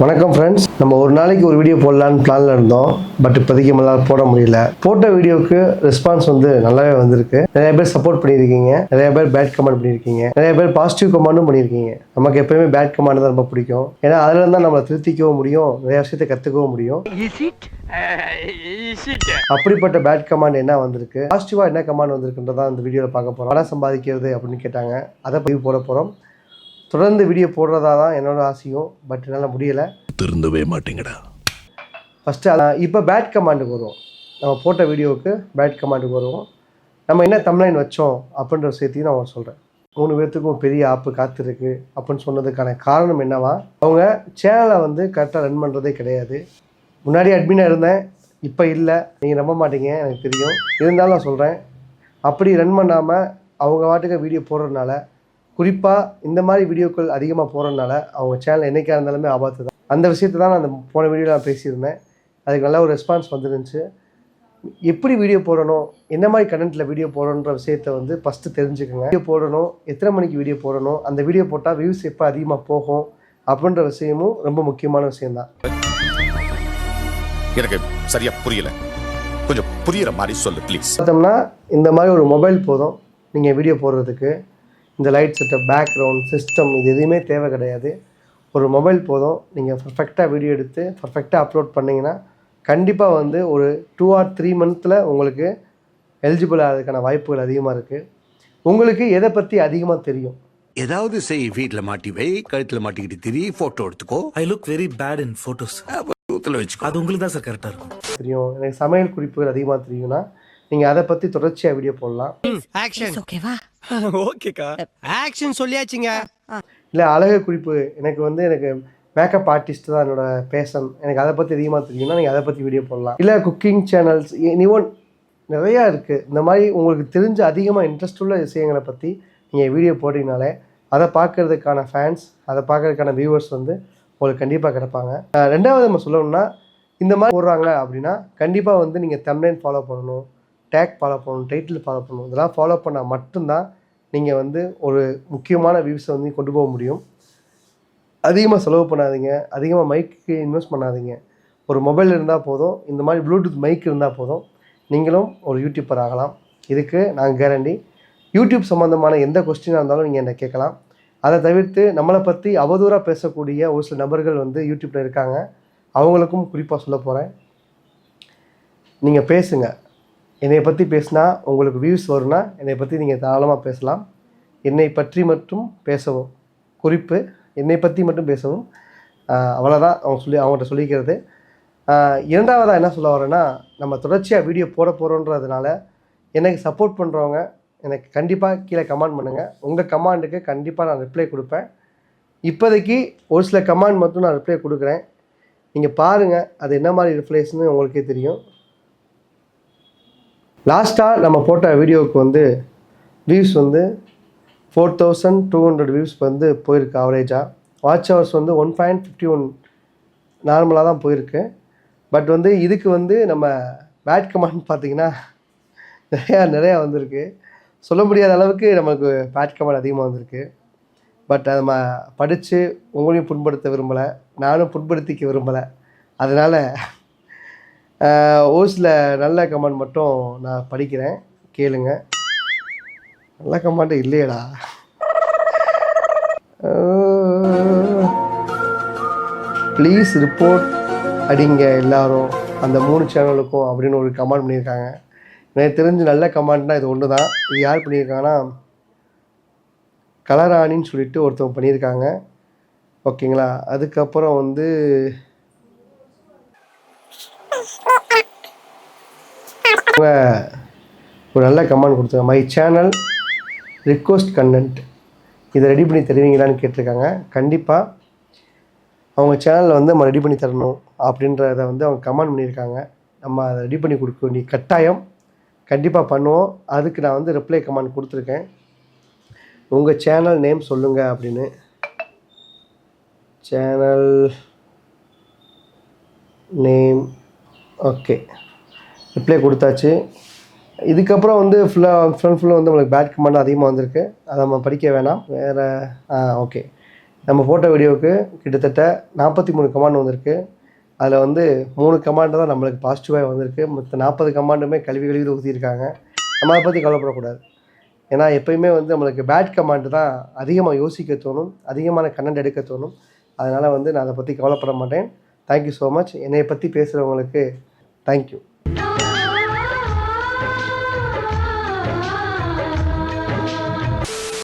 வணக்கம் ஃப்ரெண்ட்ஸ் நம்ம ஒரு நாளைக்கு ஒரு வீடியோ போடலான்னு பிளானில் இருந்தோம். பட் இப்போதைக்கு நம்மளால் போட முடியல. போட்ட வீடியோக்கு ரெஸ்பான்ஸ் வந்து நல்லாவே வந்திருக்கு. நிறைய பேர் சப்போர்ட் பண்ணியிருக்கீங்க. நிறைய பேர் பேட் கமெண்ட் பண்ணியிருக்கீங்க. நிறைய பேர் பாசிட்டிவ் கமெண்டும் பண்ணியிருக்கீங்க. நமக்கு எப்பயுமே பேட் கமெண்ட் தான் ரொம்ப பிடிக்கும். ஏன்னா அதில் இருந்தால் நம்மளை திருத்திக்கவும் முடியும். நிறைய விஷயத்தை கற்றுக்கவும் முடியும்? Uh? அப்படிப்பட்ட பேட் கமாண்ட் என்ன வந்திருக்கு? பாசிட்டிவாக என்ன கமாண்ட் வந்திருக்குன்றதான் இந்த வீடியோவில் பார்க்க போகிறோம் பணம் சம்பாதிக்கிறது அப்படின்னு கேட்டாங்க. அதை பதிவு போட போகிறோம் தொடர்ந்து வீடியோ போடுறதா தான் என்னோட ஆசையும் பட் என்னால் முடியலை. திருந்தவே மாட்டேங்கடா. ஃபஸ்ட்டு இப்போ பேட் கமாண்டுக்கு வருவோம். நம்ம போட்ட வீடியோவுக்கு பேட் கமாண்டுக்கு வருவோம். நம்ம என்ன தம்லைன் வச்சோம் அப்படின்ற விஷயத்தையும் நான் சொல்கிறேன் மூணு பேர்த்துக்கும் பெரிய ஆப்பு காத்திருக்கு அப்படின்னு சொன்னதுக்கான காரணம் என்னவா? அவங்க சேனலை வந்து கரெக்டாக ரன் பண்ணுறதே கிடையாது. முன்னாடி அட்மினாக இருந்தேன் இப்போ இல்லை. நீங்கள் நம்ப மாட்டீங்க எனக்கு தெரியும். இருந்தாலும் நான் சொல்கிறேன் அப்படி ரன் பண்ணாமல் அவங்க வாட்டுக்கு வீடியோ போடுறதுனால குறிப்பாக இந்த மாதிரி வீடியோக்கள் அதிகமாக போடுறதுனால அவங்க சேனல் என்னைக்கா இருந்தாலுமே ஆபத்து தான். அந்த விஷயத்தை தான் நான் அந்த போன வீடியோவில் நான் பேசியிருந்தேன். அதுக்கு நல்ல ஒரு ரெஸ்பான்ஸ் வந்துருந்துச்சு. எப்படி வீடியோ போடணும் என்ன மாதிரி கண்டென்ட்டில் வீடியோ போடணுன்ற விஷயத்தை வந்து ஃபஸ்ட்டு தெரிஞ்சுக்கோங்க. வீடியோ போடணும் எத்தனை மணிக்கு வீடியோ போடணும் அந்த வீடியோ போட்டால் வியூஸ் எப்போ அதிகமாக போகும் அப்படின்ற விஷயமும் ரொம்ப முக்கியமான விஷயம்தான். எனக்கு சரியா புரியல. கொஞ்சம் புரியுற மாதிரி சொல்லு ப்ளீஸ் பார்த்தோம்னா இந்த மாதிரி ஒரு மொபைல் போதும். நீங்கள் வீடியோ போடுறதுக்கு. இந்த லைட் செட்டப் பேக்ரவுண்ட் சிஸ்டம் இது எதுவுமே தேவை கிடையாது. ஒரு மொபைல் போதும். நீங்கள் பர்ஃபெக்டாக வீடியோ எடுத்து பர்ஃபெக்டாக அப்லோட் பண்ணிங்கன்னா கண்டிப்பாக வந்து ஒரு டூ ஆர் த்ரீ மந்த்தில் உங்களுக்கு எலிஜிபிள் ஆகிறதுக்கான வாய்ப்புகள் அதிகமாக இருக்குது உங்களுக்கு எதை பற்றி அதிகமாக தெரியும்? ஏதாவது செய் வீட்ல மாட்டி வை கழுத்துல மாட்டிக்கிட்டு திரி போட்டோ எடுத்துக்கோ. I look very bad in photos வச்சுக்கோ. அது உங்களுக்கு தான் சார் கரெக்டாக இருக்கும். தெரியும். எனக்கு சமையல் குறிப்புகள் அதிகமாக தெரியும்னா நீங்கள் அதை பற்றி தொடர்ச்சியாக வீடியோ போடலாம். ஆக்ஷன் ஓகேவா ஓகேக்கா. ஆக்ஷன் சொல்லியாச்சுங்க. இல்லை அழகு குறிப்பு. எனக்கு வந்து எனக்கு மேக்கப் ஆர்டிஸ்ட் தான் என்னோட பேஷன் எனக்கு அதை பற்றி அதிகமாக தெரியும்னா நீங்கள் அதை பற்றி வீடியோ போடலாம். இல்லை குக்கிங் சேனல்ஸ் ஒன் நிறையா இருக்குது இந்த மாதிரி உங்களுக்கு தெரிஞ்ச அதிகமாக இன்ட்ரெஸ்ட் உள்ள விஷயங்களை பற்றி நீங்கள் வீடியோ போட்டிங்கனாலே அதை பார்க்கறதுக்கான ஃபேன்ஸ் அதை பார்க்கறதுக்கான வியூவர்ஸ் வந்து உங்களுக்கு கண்டிப்பாக கிடைப்பாங்க. ரெண்டாவது நம்ம சொல்லணும்னா இந்த மாதிரி போடுறாங்க அப்படின்னா கண்டிப்பாக வந்து நீங்கள் தம்ப்லைன் ஃபாலோ பண்ணணும். டேக் ஃபாலோ பண்ணணும் டைட்டில் ஃபாலோ பண்ணணும் இதெல்லாம் ஃபாலோ பண்ணால் மட்டும்தான் நீங்கள் வந்து ஒரு முக்கியமான வியூஸை வந்து கொண்டு போக முடியும். அதிகமாக செலவு பண்ணாதீங்க அதிகமாக மைக்கு இன்வெஸ்ட் பண்ணாதீங்க. ஒரு மொபைல் இருந்தால் போதும் இந்த மாதிரி ப்ளூடூத் மைக் இருந்தால் போதும் நீங்களும் ஒரு யூடியூப்பர் ஆகலாம். இதுக்கு நான் கேரண்டி யூடியூப் சம்மந்தமான எந்த கொஸ்டினாக இருந்தாலும் நீங்கள் என்னை கேட்கலாம். அதை தவிர்த்து நம்மளை பற்றி அவதூறாக பேசக்கூடிய ஒரு சில நபர்கள் வந்து யூடியூப்பில் இருக்காங்க. அவங்களுக்கும் குறிப்பாக சொல்ல போகிறேன் நீங்கள் பேசுங்கள் என்னை பற்றி பேசினா உங்களுக்கு வியூஸ் வரும்னா என்னை பற்றி நீங்கள் தாராளமாக பேசலாம். என்னை பற்றி மட்டும் பேசவும். குறிப்பு என்னை பற்றி மட்டும் பேசவும். அவ்வளோதான் அவங்க சொல்லி அவங்கள்ட்ட சொல்லிக்கிறது. இரண்டாவதாக என்ன சொல்ல வரேன்னா நம்ம தொடர்ச்சியாக வீடியோ போட போகிறோன்றதுனால எனக்கு சப்போர்ட் பண்ணுறவங்க எனக்கு கண்டிப்பாக கீழே கமெண்ட் பண்ணுங்கள் உங்கள் கமாண்டுக்கு கண்டிப்பாக நான் ரிப்ளை கொடுப்பேன். இப்போதைக்கு ஒரு சில கமாண்ட் மட்டும் நான் ரிப்ளை கொடுக்குறேன். நீங்கள் பாருங்கள் அது என்ன மாதிரி ரிப்ளைஸ்னு உங்களுக்கே தெரியும். லாஸ்ட்டாக நம்ம போட்ட வீடியோவுக்கு வந்து வியூஸ் வந்து four thousand two hundred views வந்து போயிருக்கு ஆவரேஜாக வாட்ச் ஹவர்ஸ் வந்து ஒன் பாயிண்ட் ஃபிஃப்டி ஒன் நார்மலாக தான் போயிருக்கு. பட் வந்து இதுக்கு வந்து நம்ம பேட் கமாண்ட் பார்த்திங்கன்னா நிறையா நிறையா வந்திருக்கு. சொல்ல முடியாத அளவுக்கு நமக்கு பேட் கமாண்ட் அதிகமாக வந்திருக்கு. பட் அதை நம்ம படித்து உங்களையும் புண்படுத்த விரும்பலை நானும் புண்படுத்திக்க விரும்பலை. அதனால் ஒரு சில நல்ல கமெண்ட் மட்டும் நான் படிக்கிறேன். கேளுங்க. நல்ல கமெண்ட் இல்லையடா. ப்ளீஸ் ரிப்போர்ட் அடிங்க எல்லாரும் அந்த மூணு சேனலுக்கும் அப்படின்னு ஒரு கமெண்ட் பண்ணியிருக்காங்க. எனக்கு தெரிஞ்சு நல்ல கமெண்ட்னா இது ஒன்று தான் இது யார் பண்ணியிருக்காங்கன்னா கலராணின்னு சொல்லிட்டு ஒருத்தவங்க பண்ணியிருக்காங்க. ஓகேங்களா? அதுக்கப்புறம் வந்து அவங்க ஒரு நல்ல கமெண்ட் கொடுத்தாங்க மை சேனல் ரிக்வஸ்ட் கண்டென்ட் இதை ரெடி பண்ணி தருவீங்களான்னு கேட்டிருக்காங்க. கண்டிப்பாக அவங்க சேனலில் வந்து நம்ம ரெடி பண்ணி தரணும் அப்படின்றத வந்து அவங்க கமெண்ட் பண்ணியிருக்காங்க. நம்ம அதை ரெடி பண்ணி கொடுக்க வேண்டிய கட்டாயம். கண்டிப்பாக பண்ணுவோம். அதுக்கு நான் வந்து ரிப்ளை கமெண்ட் கொடுத்துருக்கேன். உங்கள் சேனல் நேம் சொல்லுங்கள் அப்படின்னு. சேனல் நேம் ஓகே ரிப்ளை கொடுத்தாச்சு. இதுக்கப்புறம் வந்து ஃபுல்லாக ஃப்ரண்ட் ஃபுல்லாக வந்து நம்மளுக்கு பேட் கமெண்ட் அதிகமாக வந்திருக்கு. அதை நம்ம படிக்க வேணாம். வேறு ஓகே நம்ம ஃபோட்டோ வீடியோவுக்கு கிட்டத்தட்ட நாற்பத்தி மூணு கமாண்ட் வந்திருக்கு. அதில் வந்து மூணு கமாண்டு தான் நம்மளுக்கு பாசிட்டிவாக வந்திருக்கு. மற்ற நாற்பது கமாண்டுமே கல்வி கழுவி ஊற்றியிருக்காங்க நம்ம அதை பற்றி கவலைப்படக்கூடாது. ஏன்னா எப்பயுமே வந்து நம்மளுக்கு பேட் கமாண்டு தான் அதிகமாக யோசிக்க தோணும். அதிகமான கண்டென்ட் எடுக்க தோணும். அதனால் வந்து நான் அதை பற்றி கவலைப்பட மாட்டேன். தேங்க்யூ ஸோ மச் என்னை பற்றி பேசுகிறவங்களுக்கு தேங்க்யூ